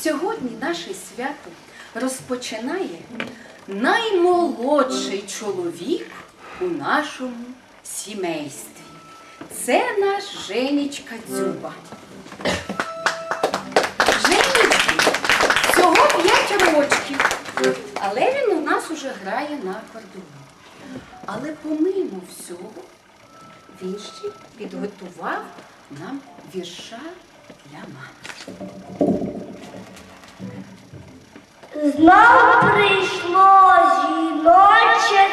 Сьогодні наше свято розпочинає наймолодший чоловік у нашому сімействі. Це наш Женечка Дзюба. Женечці всього 5 рочків, але він у нас уже грає на акордеоні. Але помимо всього, він ще підготував нам вірша для мами. Знов прийшло жіноче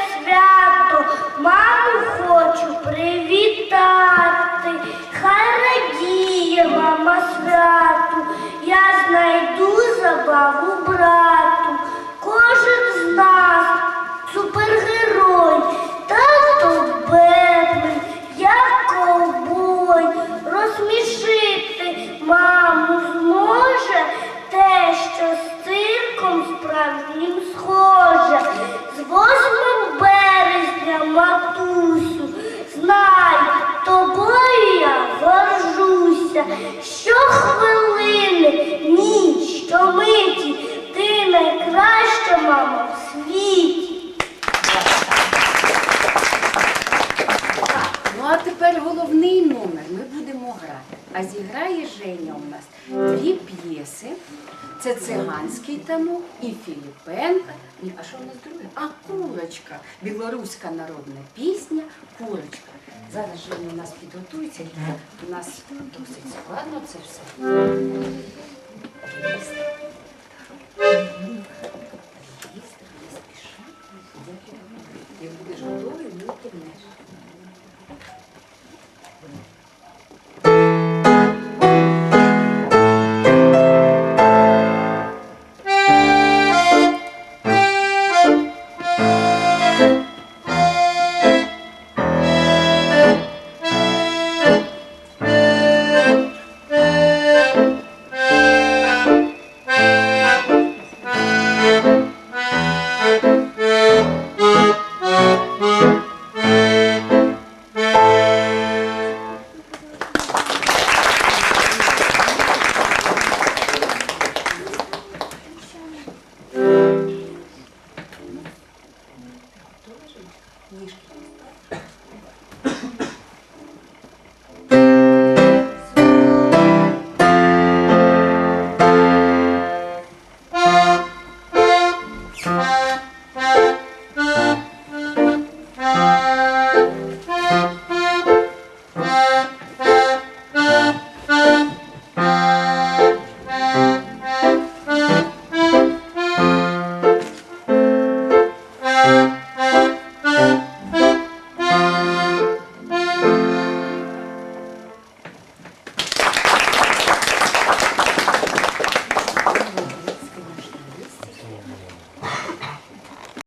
цирком справжнім А зіграє Женя у нас дві п'єси. Це циганський танок і Філіпенка. А що в нас друге? А курочка. Білоруська народна пісня, курочка. Зараз Женя у нас підготується, у нас досить складно це все. Я будеш готовий, ми ти Ніжки.